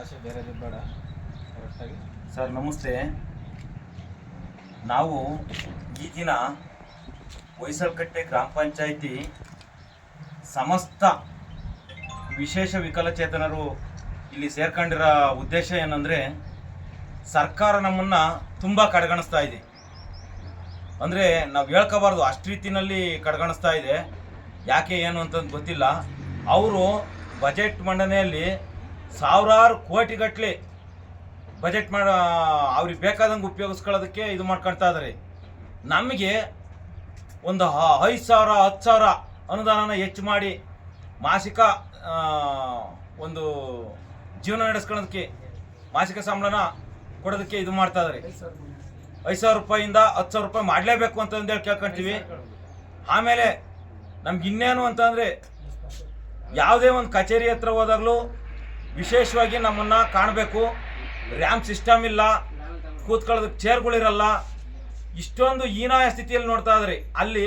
ಭಾಷೆ ಬೇರೆ ಕರೆಕ್ಟಾಗಿ ಸರ್, ನಮಸ್ತೆ. ನಾವು ಈ ದಿನ ಹೊಯ್ಸಳಕಟ್ಟೆ ಗ್ರಾಮ ಪಂಚಾಯಿತಿ ಸಮಸ್ತ ವಿಶೇಷ ವಿಕಲಚೇತನರು ಇಲ್ಲಿ ಸೇರ್ಕೊಂಡಿರೋ ಉದ್ದೇಶ ಏನಂದರೆ ಸರ್ಕಾರ ನಮ್ಮನ್ನು ತುಂಬ ಕಡೆಗಣಿಸ್ತಾ ಇದೆ. ಅಂದರೆ ನಾವು ಹೇಳ್ಕೋಬಾರ್ದು, ಅಷ್ಟು ರೀತಿಯಲ್ಲಿ ಕಡೆಗಣಿಸ್ತಾ ಇದೆ. ಯಾಕೆ ಏನು ಅಂತಂದು ಗೊತ್ತಿಲ್ಲ. ಅವರು ಬಜೆಟ್ ಮಂಡನೆಯಲ್ಲಿ ಸಾವಿರಾರು ಕೋಟಿಗಟ್ಟಲೆ ಬಜೆಟ್ ಮಾಡ, ಅವ್ರಿಗೆ ಬೇಕಾದಂಗೆ ಉಪಯೋಗಿಸ್ಕೊಳ್ಳೋದಕ್ಕೆ ಇದು ಮಾಡ್ಕೊಳ್ತಾ ಇದ್ದಾರೆ ನಮಗೆ ಒಂದು ಐದು ಸಾವಿರ ಹತ್ತು ಸಾವಿರ ಅನುದಾನನ ಹೆಚ್ಚು ಮಾಡಿ ಮಾಸಿಕ ಒಂದು ಜೀವನ ನಡೆಸ್ಕೊಳ್ಳೋದಕ್ಕೆ, ಮಾಸಿಕ ಸಂಬಳನ ಕೊಡೋದಕ್ಕೆ ಇದು ಮಾಡ್ತಾ ಇದ್ದಾರೆ ಐದು ಸಾವಿರ ರೂಪಾಯಿಂದ ಹತ್ತು ಸಾವಿರ ರೂಪಾಯಿ ಮಾಡಲೇಬೇಕು ಅಂತಂದೇಳಿ ಕೇಳ್ಕೊಂತೀವಿ. ಆಮೇಲೆ ನಮ್ಗೆ ಇನ್ನೇನು ಅಂತಂದರೆ ಯಾವುದೇ ಒಂದು ಕಚೇರಿ ಹತ್ರ ಹೋದಾಗಲೂ ವಿಶೇಷವಾಗಿ ನಮ್ಮನ್ನು ಕಾಣಬೇಕು. ರ್ಯಾಮ್ ಸಿಸ್ಟಮ್ ಇಲ್ಲ. ಕೂತ್ಕೊಳ್ಳೋದಕ್ಕೆ ಚೇರ್ಗಳಿರಲ್ಲ. ಇಷ್ಟೊಂದು ಹೀನಾಯ ಸ್ಥಿತಿಯಲ್ಲಿ ನೋಡ್ತಾ ಇದ್ರಿ. ಅಲ್ಲಿ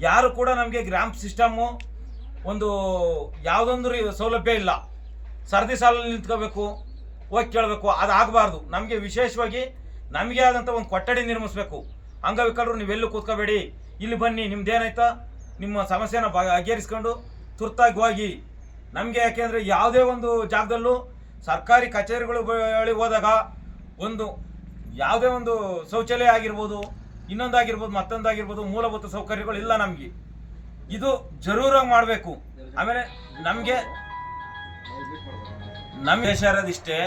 ಯಾರು ಕೂಡ ನಮಗೆ ರ್ಯಾಮ್ ಸಿಸ್ಟಮ್ಮು ಒಂದು ಯಾವುದೊಂದು ಸೌಲಭ್ಯ ಇಲ್ಲ. ಸರದಿ ಸಾಲಲ್ಲಿ ನಿಂತ್ಕೋಬೇಕು, ಹೋಗಿ ಕೇಳಬೇಕು, ಅದು ಆಗಬಾರ್ದು. ನಮಗೆ ವಿಶೇಷವಾಗಿ ನಮಗೆ ಆದಂಥ ಒಂದು ಕೊಠಡಿ ನಿರ್ಮಿಸ್ಬೇಕು. ಅಂಗವಿಕಲರು ನೀವೆಲ್ಲೂ ಕೂತ್ಕೋಬೇಡಿ. ಇಲ್ಲಿ ಬನ್ನಿ, ನಿಮ್ದೇನಾಯ್ತಾ? ನಿಮ್ಮ ಸಮಸ್ಯೆನ ಬಗೆಹರಿಸ್ಕೊಂಡು ತುರ್ತಾಗಿ ಹೋಗಿ ನಮಗೆ ಯಾಕೆಂದರೆ ಯಾವುದೇ ಒಂದು ಜಾಗದಲ್ಲೂ ಸರ್ಕಾರಿ ಕಚೇರಿಗಳು ಹೋದಾಗ ಒಂದು ಯಾವುದೇ ಒಂದು ಶೌಚಾಲಯ ಆಗಿರ್ಬೋದು ಇನ್ನೊಂದಾಗಿರ್ಬೋದು ಮತ್ತೊಂದಾಗಿರ್ಬೋದು ಮೂಲಭೂತ ಸೌಕರ್ಯಗಳು ಇಲ್ಲ ನಮಗೆ. ಇದು ಜರೂರಾಗಿ ಮಾಡಬೇಕು. ಆಮೇಲೆ ನಮಗೆ ನಮ್ಮ ಇರೋದಿಷ್ಟೇ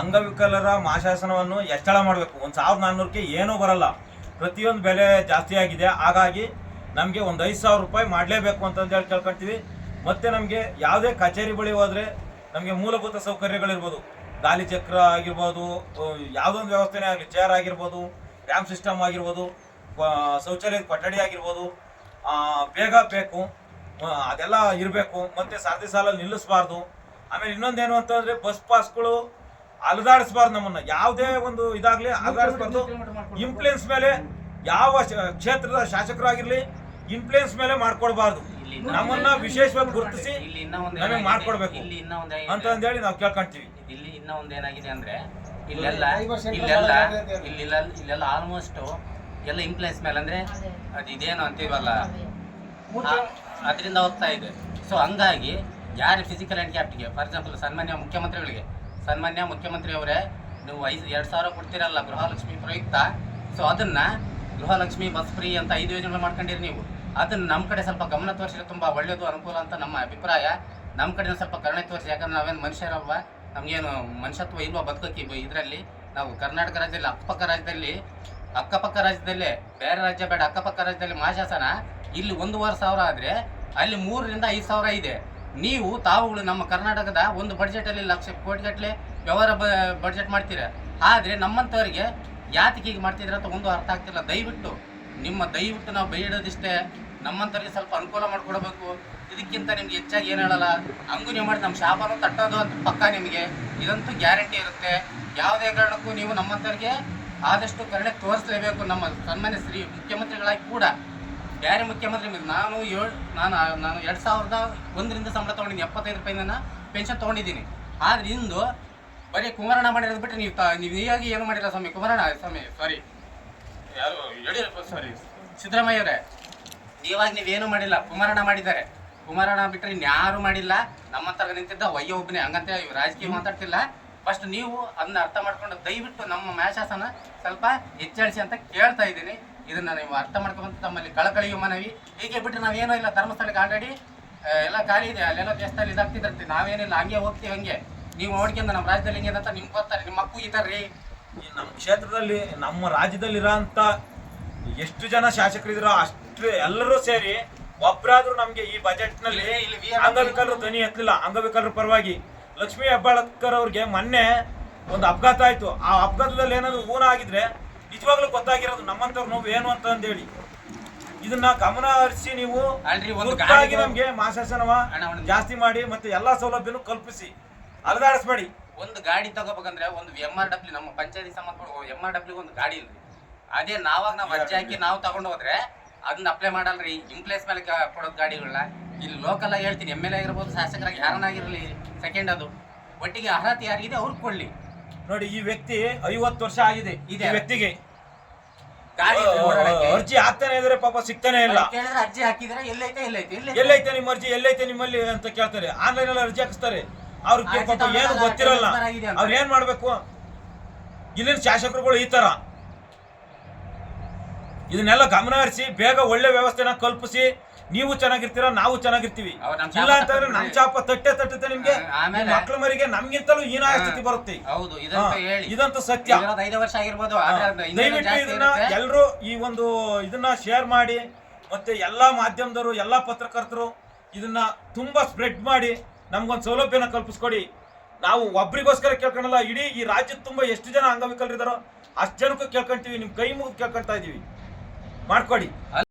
ಅಂಗವಿಕಲರ ಮಾಶಾಸನವನ್ನು ಹೆಚ್ಚಳ ಮಾಡಬೇಕು. ಒಂದು ಸಾವಿರದ ನಾನ್ನೂರಕ್ಕೆ ಏನೂ ಬರಲ್ಲ. ಪ್ರತಿಯೊಂದು ಬೆಲೆ ಜಾಸ್ತಿ ಆಗಿದೆ. ಹಾಗಾಗಿ ನಮಗೆ ಒಂದು ಐದು ಸಾವಿರ ರೂಪಾಯಿ ಮಾಡಲೇಬೇಕು ಅಂತಂದೇಳಿ ಕೇಳ್ಕೊಳ್ತೀವಿ ಮತ್ತು ನಮಗೆ ಯಾವುದೇ ಕಚೇರಿ ಬಳಿ ಹೋದರೆ ನಮಗೆ ಮೂಲಭೂತ ಸೌಕರ್ಯಗಳಿರ್ಬೋದು. ಗಾಲಿ ಚಕ್ರ ಆಗಿರ್ಬೋದು ಯಾವುದೊಂದು ವ್ಯವಸ್ಥೆನೇ ಆಗಲಿ ಚೇರ್ ಆಗಿರ್ಬೋದು ರ್ಯಾಮ್ ಸಿಸ್ಟಮ್ ಆಗಿರ್ಬೋದು ಶೌಚಾಲಯದ ಕೊಠಡಿ ಆಗಿರ್ಬೋದು ಬೇಗ ಬೇಕು ಅದೆಲ್ಲ ಇರಬೇಕು, ಮತ್ತು ಸಾರಥಿ ಸಾಲಲ್ಲಿ ನಿಲ್ಲಿಸಬಾರ್ದು. ಆಮೇಲೆ ಇನ್ನೊಂದೇನು ಅಂತಂದರೆ ಬಸ್ ಪಾಸ್ಗಳು ಅಲದಾಡಿಸ್ಬಾರ್ದು ನಮ್ಮನ್ನು. ಯಾವುದೇ ಒಂದು ಇದಾಗಲಿ ಅಲದಾಡಿಸ್ಬಾರ್ದು. ಇನ್ಫ್ಲೂಯೆನ್ಸ್ ಮೇಲೆ ಯಾವ ಕ್ಷೇತ್ರದ ಶಾಸಕರಾಗಿರಲಿ ಇನ್ಫ್ಲೂಯೆನ್ಸ್ ಮೇಲೆ ಮಾಡ್ಕೊಡ್ಬಾರ್ದು. ನಮ್ಮನ್ನ ವಿಶೇಷವಾಗಿ ಗುರುತಿಸಿ ಇಲ್ಲಿ ಇನ್ನ ಒಂದು ನಮಗೆ ಮಾಡ್ಕೊಡ್ಬೇಕು. ಇಲ್ಲಿ ಇನ್ನ ಒಂದು ಅಂತ ಅಂದೇಳಿ ನಾವು ಕೇಳ್ಕೊಂತೀವಿ. ಇಲ್ಲಿ ಇನ್ನೊಂದು ಇನ್ನ ಒಂದು ಏನಾಗಿದೆ ಅಂದ್ರೆ ಇಲ್ಲೆಲ್ಲ ಇಲ್ಲೆಲ್ಲ ಎಲ್ಲ ಇಲ್ಲೆಲ್ಲ ಇಲ್ಲೆಲ್ಲ ಆಲ್ಮೋಸ್ಟ್ ಎಲ್ಲ ಇಂಪ್ಲೆನ್ಸ್ ಮೇಲೆ ಅಂದ್ರೆ ಅದು ಇದೇನು ಅಂತೀವಲ್ಲ? ಅದರಿಂದ ಹೋಗ್ತಾ ಇದೆ. ಸೊ ಹಂಗಾಗಿ ಯಾರು ಫಿಸಿಕಲ್ ಹ್ಯಾಂಡಿಕ್ಯಾಪ್ಟಿಗೆ ಫಾರ್ ಎಕ್ಸಾಂಪಲ್ ಸನ್ಮಾನ್ಯ ಮುಖ್ಯಮಂತ್ರಿಗಳಿಗೆ ಸನ್ಮಾನ್ಯ ಮುಖ್ಯಮಂತ್ರಿ ಅವರೇ ನೀವು ಐದು ಎರಡು ಸಾವಿರ ಕೊಡ್ತೀರಲ್ಲ ಗೃಹಲಕ್ಷ್ಮಿ ಪ್ರಯುಕ್ತ ಸೊ ಅದನ್ನ ಗೃಹಲಕ್ಷ್ಮಿ ಬಸ್ ಫ್ರೀ ಅಂತ ಐದು ಯೋಜನೆ ಮಾಡ್ಕೊಂಡಿರಿ ನೀವು. ಅದನ್ನ ನಮ್ಮ ಕಡೆ ಸ್ವಲ್ಪ ಗಮನ ತೋರಿಸಿದ್ರೆ ತುಂಬಾ ಒಳ್ಳೇದು ಅನುಕೂಲ ಅಂತ ನಮ್ಮ ಅಭಿಪ್ರಾಯ. ನಮ್ಮ ಕಡೆ ಸ್ವಲ್ಪ ಕರುಣೆ ತೋರಿಸಿ, ಯಾಕಂದ್ರೆ ನಾವೇನು ಮನುಷ್ಯರಲ್ವ ನಮಗೇನು ಮನುಷ್ಯತ್ವ ಇಲ್ವಾ ಬದುಕಕ್ಕೆ ಇದರಲ್ಲಿ? ನಾವು ಕರ್ನಾಟಕ ರಾಜ್ಯದಲ್ಲಿ, ಅಕ್ಕಪಕ್ಕ ರಾಜ್ಯದಲ್ಲಿ, ಅಕ್ಕಪಕ್ಕ ರಾಜ್ಯದಲ್ಲೇ, ಬೇರೆ ರಾಜ್ಯ ಬೇಡ, ಅಕ್ಕಪಕ್ಕ ರಾಜ್ಯದಲ್ಲಿ ಮಹಾಶಾಸನ ಇಲ್ಲಿ ಒಂದೂವರೆ ಸಾವಿರ ಆದರೆ, ಅಲ್ಲಿ ಮೂರರಿಂದ ಐದು ಸಾವಿರ ಇದೆ. ನೀವು, ತಾವುಗಳು ನಮ್ಮ ಕರ್ನಾಟಕದ ಒಂದು ಬಡ್ಜೆಟಲ್ಲಿ ಲಕ್ಷ ಕೋಟಿಗಟ್ಟಲೆ ವ್ಯವಹಾರ ಬಡ್ಜೆಟ್ ಮಾಡ್ತೀರ. ಆದರೆ ನಮ್ಮಂಥವ್ರಿಗೆ ಯಾತಕ್ಕೆ ಹೀಗೆ ಮಾಡ್ತಿದ್ರೆ ಅಂತ ಒಂದು ಅರ್ಥ ಆಗ್ತಿಲ್ಲ. ದಯವಿಟ್ಟು, ನಿಮ್ಮ ದಯವಿಟ್ಟು ನಾವು ಬೇಡೋದಿಷ್ಟೇ ನಮ್ಮಂಥವ್ರಿಗೆ ಸ್ವಲ್ಪ ಅನುಕೂಲ ಮಾಡಿಕೊಡ್ಬೇಕು. ಇದಕ್ಕಿಂತ ನಿಮ್ಗೆ ಹೆಚ್ಚಾಗಿ ಏನು ಹೇಳಲ್ಲ, ಹಂಗೂ ನೀವು ಮಾಡಿ ನಮ್ಮ ಶಾಪನು ತಟ್ಟೋದು ಅಂತ ಪಕ್ಕ ನಿಮಗೆ. ಇದಂತೂ ಗ್ಯಾರಂಟಿ ಇರುತ್ತೆ. ಯಾವುದೇ ಕಾರಣಕ್ಕೂ ನೀವು ನಮ್ಮಂಥವ್ರಿಗೆ ಆದಷ್ಟು ಕರುಣೆ ತೋರಿಸಲೇಬೇಕು. ನಮ್ಮ ಸನ್ಮಾನ್ಯ ಶ್ರೀ ಮುಖ್ಯಮಂತ್ರಿಗಳಾಗಿ ಕೂಡ. ಬೇರೆ ಮುಖ್ಯಮಂತ್ರಿ ನಾನು ಏಳು, ನಾನು ನಾನು ಎರಡು ಸಾವಿರದ ಒಂದರಿಂದ ಸಂಬಳ ತೊಗೊಂಡಿದ್ದೀನಿ. ಎಪ್ಪತ್ತೈದು ರೂಪಾಯಿಂದ ಪೆನ್ಷನ್ ತೊಗೊಂಡಿದ್ದೀನಿ. ಆದ್ರೆ ಇಂದು ಬರೀ ಕುಮಾರಣ್ಣ ಮಾಡಿರೋದು ಬಿಟ್ಟರೆ ನೀವು ನೀವು ನೀವಾಗಿ ಏನು ಮಾಡಿಲ್ಲ ಸ್ವಾಮಿ, ಕುಮಾರಣ್ಣ, ಸ್ವಾಮಿ ಸಾರಿ ಯಾರು, ಯಡಿಯೂರಪ್ಪ ಸಾರಿ ಸಿದ್ದರಾಮಯ್ಯ ನೀವಾಗ ನೀವೇನು ಮಾಡಿಲ್ಲ ಕುಮಾರಣ ಮಾಡಿದ್ದಾರೆ. ಕುಮಾರಣ ಬಿಟ್ಟರೆ ಇನ್ಯಾರು ಮಾಡಿಲ್ಲ. ನಮ್ಮಂತರ ನಿಂತಿದ್ದ ವಯ್ಯ ಒಬ್ಬನೇ, ಹಂಗಂತ ಇವ್ ರಾಜಕೀಯ ಮಾತಾಡ್ತಿಲ್ಲ. ಫಸ್ಟ್ ನೀವು ಅದನ್ನ ಅರ್ಥ ಮಾಡ್ಕೊಂಡು ದಯವಿಟ್ಟು ನಮ್ಮ ಮ್ಯಾಶಾಸನ ಸ್ವಲ್ಪ ಹೆಚ್ಚಳಿಸಿ ಅಂತ ಕೇಳ್ತಾ ಇದ್ದೀನಿ. ಇದನ್ನ ನೀವು ಅರ್ಥ ಮಾಡ್ಕೊಂಡು ತಮ್ಮಲ್ಲಿ ಕಳಕಳಿಯು ಮನವಿ. ಹೀಗೆ ಬಿಟ್ಟು ನಾವೇನೋ ಇಲ್ಲ, ಧರ್ಮಸ್ಥಳಕ್ಕೆ ಆಲ್ರೆಡಿ ಎಲ್ಲ ಖಾಲಿ ಇದೆ. ಅಲ್ಲೆಲ್ಲ ದೇಶದಲ್ಲಿ ಇದಾಗ್ತಿದ್ರಂತೆ. ನಾವೇನಿಲ್ಲ, ಹಂಗೆ ಹೋಗ್ತೀವಿ, ಹಂಗೆ. ನೀವು ನೋಡ್ಕೊಂಡು ನಮ್ಮ ರಾಜ್ಯದಲ್ಲಿ ಹಿಂಗೆ ಅಂತ ನಿಮ್ಗೆ ಗೊತ್ತಾರೆ ನಿಮ್ಮ ಮಕ್ಕಳು ಇದ್ದಾರೆ ನಮ್ಮ ಕ್ಷೇತ್ರದಲ್ಲಿ, ನಮ್ಮ ರಾಜ್ಯದಲ್ಲಿರೋಂಥ ಎಷ್ಟು ಜನ ಶಾಸಕರಿದ್ರೋ ಅಷ್ಟು ಎಲ್ಲರೂ ಸೇರಿ ಒಬ್ಬರಾದ್ರೂ ನಮ್ಗೆ ಈ ಬಜೆಟ್ನಲ್ಲಿ ನಲ್ಲಿ ಅಂಗವಿಕಲರು ಧ್ವನಿ ಎತ್ತಲಿಲ್ಲ ಅಂಗವಿಕಲರ ಪರವಾಗಿ. ಲಕ್ಷ್ಮೀ ಹೆಬ್ಬಾಳ್ಕರ್ ಅವ್ರಿಗೆ ಮೊನ್ನೆ ಒಂದು ಅಪಘಾತ ಆಯ್ತು. ಆ ಅಪಘಾತದಲ್ಲಿ ಏನಾದ್ರು ಊನ ಆಗಿದ್ರೆ ನಿಜವಾಗ್ಲೂ ಗೊತ್ತಾಗಿರೋದು ನಮ್ಮಂತವ್ರ ನೋವು ಏನು ಅಂತ ಅಂದೇಳಿ. ಇದನ್ನ ಗಮನ ಹರಿಸಿ ನೀವು ಅಲ್ರಿ ಒಂದು ಗಾಡಿ ನಮ್ಗೆ ಮಾಸಾಸನವ ಜಾಸ್ತಿ ಮಾಡಿ ಮತ್ತೆ ಎಲ್ಲಾ ಸೌಲಭ್ಯನು ಕಲ್ಪಿಸಿ. ಅಲದಾಡಿಸ್ಬೇಡಿ ಒಂದು ಗಾಡಿ ತಗೋಬೇಕಂದ್ರೆ ಒಂದು ಎಂ ಆರ್ ಡಬ್ಲ್ಯೂ ನಮ್ಮ ಪಂಚಾಯತಿ ಸಂಬಂಧಪಟ್ಟ ಎಂ ಆರ್ ಡಬ್ಲ್ಯೂ ಒಂದು ಗಾಡಿ ಇಲ್ರಿ. ಅದೇ ನಾವಾಗ ನಾವು ಅರ್ಜಿ ಹಾಕಿ ನಾವು ತಗೊಂಡು ಹೋದ್ರೆ ಅದನ್ನ ಅಪ್ಲೈ ಮಾಡಲ್ರಿ. ಇಂಪ್ಲೇಸ್ ಮೇಲೆ ಕ- ಕೊಡೋದು ಗಾಡಿಗಳನ್ನ ಇಲ್ಲಿ ಲೋಕಲ್ ಆಗಿ ಹೇಳ್ತೀನಿ. ಎಂ ಎಲ್ ಎ ಆಗಿರ್ಬೋದು ಶಾಸಕರಾಗಿ ಯಾರನ್ನಾಗಿರಲಿ ಸೆಕೆಂಡ್ ಅದು. ಒಟ್ಟಿಗೆ ಅರ್ಹತೆ ಯಾರಿಗಿದೆ ಅವ್ರಿಗೆ ಕೊಡ್ಲಿ. ನೋಡಿ ಈ ವ್ಯಕ್ತಿ ಐವತ್ತು ವರ್ಷ ಆಗಿದೆ. ಈ ಇದೆ. ವ್ಯಕ್ತಿಗೆ ಗಾಡಿ ಓಡಾಡಕ್ಕೆ. ಅರ್ಜಿ ಹಾಕ್ತಾನೆ ಇದ್ರೆ ಪಾಪ ಸಿಗ್ತಾನೆ ಇಲ್ಲ. ಕೇಳಿದ್ರೆ ಅರ್ಜಿ ಹಾಕಿದ್ರೆ ಎಲ್ಲೈತೆ ಎಲ್ಲೈತೆ ಎಲ್ಲೈತೆ. ಎಲ್ಲೈತೆ ನಿಮ್ಮ ಅರ್ಜಿ ಎಲ್ಲೈತೆ ನಿಮ್ಮಲ್ಲಿ ಅಂತ ಕೇಳ್ತಾರೆ. ಆನ್ಲೈನ್ ಅಲ್ಲಿ ಅರ್ಜಿ ಹಾಕಿಸ್ತಾರೆ. ಅವ್ರಿಗೆ ಪಾಪ ಏನು ಗೊತ್ತಿರಲ್ಲ. ಅವ್ರ. ಅವ್ರು ಏನ್ ಮಾಡ್ಬೇಕು? ಇಲ್ಲಿನ ಶಾಸಕರುಗಳು ಈ ತರ. ಇದನ್ನೆಲ್ಲ ಗಮನ ಹರಿಸಿ ಬೇಗ ಒಳ್ಳೆ ವ್ಯವಸ್ಥೆನ ಕಲ್ಪಿಸಿ ನೀವು ಚೆನ್ನಾಗಿರ್ತೀರಾ ನಾವು ಚೆನ್ನಾಗಿರ್ತೀವಿ. ಇಲ್ಲ ಅಂತಂದ್ರೆ ನಮ್ ಚಾಪ ತಟ್ಟೆ ತಟ್ಟುತ್ತೆ ನಿಮ್ಗೆ. ಮಕ್ಳ ಮರಿಗೆ ನಮ್ಗಿಂತಲೂ ಹೀನಾಯ ಸ್ಥಿತಿ ಬರುತ್ತೆ. ಹೌದು ಇದಂತ ಸತ್ಯ. ವರ್ಷ ಆಗಿರ್ಬೋದು ದಯವಿಟ್ಟು ಇದನ್ನ. ಎಲ್ಲರೂ ಈ ಒಂದು ಇದನ್ನ ಶೇರ್ ಮಾಡಿ ಮತ್ತೆ ಎಲ್ಲಾ ಮಾಧ್ಯಮದವರು ಎಲ್ಲಾ ಪತ್ರಕರ್ತರು ಇದನ್ನ ತುಂಬಾ ಸ್ಪ್ರೆಡ್ ಮಾಡಿ ನಮ್ಗೊಂದು ಸೌಲಭ್ಯನ ಕಲ್ಪಿಸ್ಕೊಡಿ. ನಾವು ಒಬ್ರಿಗೋಸ್ಕರ ಕೇಳ್ಕೊಳಲ್ಲ ಇಡೀ ಈ ರಾಜ್ಯದ ತುಂಬಾ ಎಷ್ಟು ಜನ ಅಂಗವಿಕಲರಿದಾರೋ ಅಷ್ಟು ಜನಕ್ಕೂ ಕೇಳ್ಕೊಂತೀವಿ ನಿಮ್ ಕೈ ಮುಗಿದು ಕೇಳ್ಕೊಂತ ಇದೀವಿ. ಮಾಡ್ಕೊಡಿ.